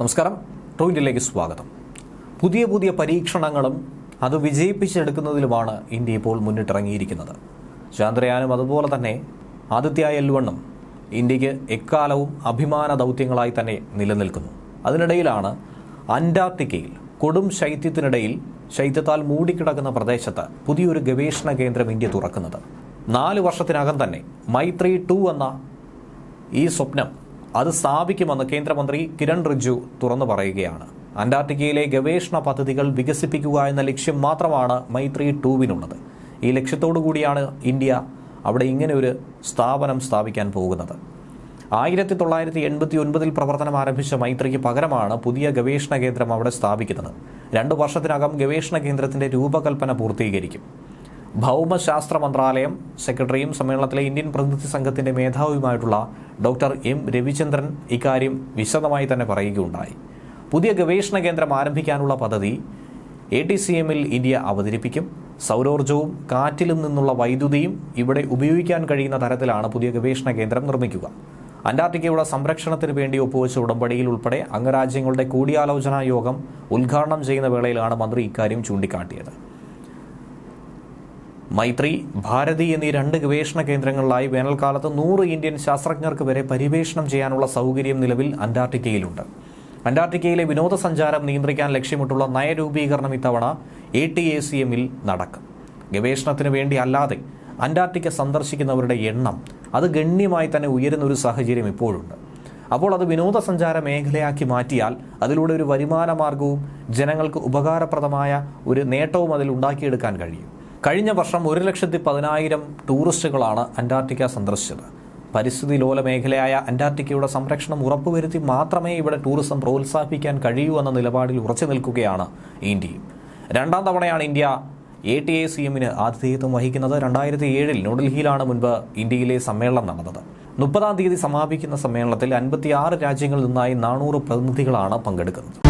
നമസ്കാരം. ട്രൂവിന്റിലേക്ക് സ്വാഗതം. പുതിയ പുതിയ പരീക്ഷണങ്ങളും അത് വിജയിപ്പിച്ചെടുക്കുന്നതിലുമാണ് ഇന്ത്യ ഇപ്പോൾ മുന്നിട്ടിറങ്ങിയിരിക്കുന്നത്. ചാന്ദ്രയാനും അതുപോലെ തന്നെ ആദിത്യ എൽ ഇന്ത്യയ്ക്ക് എക്കാലവും അഭിമാന ദൗത്യങ്ങളായി തന്നെ നിലനിൽക്കുന്നു. അതിനിടയിലാണ് അന്റാർട്ടിക്കയിൽ കൊടും ശൈത്യത്തിനിടയിൽ ശൈത്യത്താൽ മൂടിക്കിടക്കുന്ന പ്രദേശത്ത് പുതിയൊരു ഗവേഷണ കേന്ദ്രം ഇന്ത്യ തുറക്കുന്നത്. നാല് വർഷത്തിനകം തന്നെ മൈത്രി ടു എന്ന ഈ സ്വപ്നം അത് സ്ഥാപിക്കുമെന്ന് കേന്ദ്രമന്ത്രി കിരൺ റിജ്ജു തുറന്നു പറയുകയാണ്. അന്റാർട്ടിക്കയിലെ ഗവേഷണ പദ്ധതികൾ വികസിപ്പിക്കുക എന്ന ലക്ഷ്യം മാത്രമാണ് മൈത്രി ടൂവിനുള്ളത്. ഈ ലക്ഷ്യത്തോടു കൂടിയാണ് ഇന്ത്യ അവിടെ ഇങ്ങനെ ഒരു സ്ഥാപനം സ്ഥാപിക്കാൻ പോകുന്നത്. ആയിരത്തി തൊള്ളായിരത്തി എൺപത്തി ഒൻപതിൽ പ്രവർത്തനം ആരംഭിച്ച മൈത്രിക്ക് പകരമാണ് പുതിയ ഗവേഷണ കേന്ദ്രം അവിടെ സ്ഥാപിക്കുന്നത്. രണ്ടു വർഷത്തിനകം ഗവേഷണ കേന്ദ്രത്തിന്റെ രൂപകൽപ്പന പൂർത്തീകരിക്കും. ഭൗമശാസ്ത്ര മന്ത്രാലയം സെക്രട്ടറിയും സമ്മേളനത്തിലെ ഇന്ത്യൻ പ്രതിനിധി സംഘത്തിന്റെ മേധാവിയുമായിട്ടുള്ള ഡോക്ടർ എം രവിചന്ദ്രൻ ഇക്കാര്യം വിശദമായി തന്നെ പറയുകയുണ്ടായി. പുതിയ ഗവേഷണ കേന്ദ്രം ആരംഭിക്കാനുള്ള പദ്ധതി എ ടി സി എമ്മിൽ ഇന്ത്യ അവതരിപ്പിക്കും. സൗരോർജവും കാറ്റിലും നിന്നുള്ള വൈദ്യുതിയും ഇവിടെ ഉപയോഗിക്കാൻ കഴിയുന്ന തരത്തിലാണ് പുതിയ ഗവേഷണ കേന്ദ്രം നിർമ്മിക്കുക. അന്റാർട്ടിക്കയുടെ സംരക്ഷണത്തിന് വേണ്ടി ഒപ്പുവെച്ച ഉടമ്പടിയിൽ ഉൾപ്പെടെ അംഗരാജ്യങ്ങളുടെ കൂടിയാലോചനാ യോഗം ഉദ്ഘാടനം ചെയ്യുന്ന വേളയിലാണ് മന്ത്രി ഇക്കാര്യം ചൂണ്ടിക്കാട്ടിയത്. മൈത്രി ഭാരതി എന്നീ രണ്ട് ഗവേഷണ കേന്ദ്രങ്ങളിലായി വേനൽക്കാലത്ത് നൂറ് ഇന്ത്യൻ ശാസ്ത്രജ്ഞർക്ക് വരെ പര്യവേഷണം ചെയ്യാനുള്ള സൗകര്യം നിലവിൽ അന്റാർട്ടിക്കയിലുണ്ട്. അന്റാർട്ടിക്കയിലെ വിനോദസഞ്ചാരം നിയന്ത്രിക്കാൻ ലക്ഷ്യമിട്ടുള്ള നയരൂപീകരണം ഇത്തവണ എ ടി എ സി എമ്മിൽ നടക്കും. ഗവേഷണത്തിന് വേണ്ടി അല്ലാതെ അന്റാർട്ടിക്ക സന്ദർശിക്കുന്നവരുടെ എണ്ണം അത് ഗണ്യമായി തന്നെ ഉയരുന്ന ഒരു സാഹചര്യം ഇപ്പോഴുണ്ട്. അപ്പോൾ അത് വിനോദസഞ്ചാര മേഖലയാക്കി മാറ്റിയാൽ അതിലൂടെ ഒരു വരുമാന മാർഗവും ജനങ്ങൾക്ക് ഉപകാരപ്രദമായ ഒരു നേട്ടവും അതിൽ ഉണ്ടാക്കിയെടുക്കാൻ കഴിയും. കഴിഞ്ഞ വർഷം ഒരു ലക്ഷത്തി പതിനായിരം ടൂറിസ്റ്റുകളാണ് അന്റാർട്ടിക്ക സന്ദർശിച്ചത്. പരിസ്ഥിതി ലോല മേഖലയായ അന്റാർട്ടിക്കയുടെ സംരക്ഷണം ഉറപ്പുവരുത്തി മാത്രമേ ഇവിടെ ടൂറിസം പ്രോത്സാഹിപ്പിക്കാൻ കഴിയൂ എന്ന നിലപാടിൽ ഉറച്ചു നിൽക്കുകയാണ് ഇന്ത്യയും. രണ്ടാം തവണയാണ് India A T A C എമ്മിന് ആതിഥേയത്വം വഹിക്കുന്നത്. രണ്ടായിരത്തി ഏഴിൽ ന്യൂഡൽഹിയിലാണ് മുൻപ് ഇന്ത്യയിലെ സമ്മേളനം നടന്നത്. മുപ്പതാം തീയതി സമാപിക്കുന്ന സമ്മേളനത്തിൽ അൻപത്തിയാറ് രാജ്യങ്ങളിൽ നിന്നായി നാനൂറ് പ്രതിനിധികളാണ് പങ്കെടുക്കുന്നത്.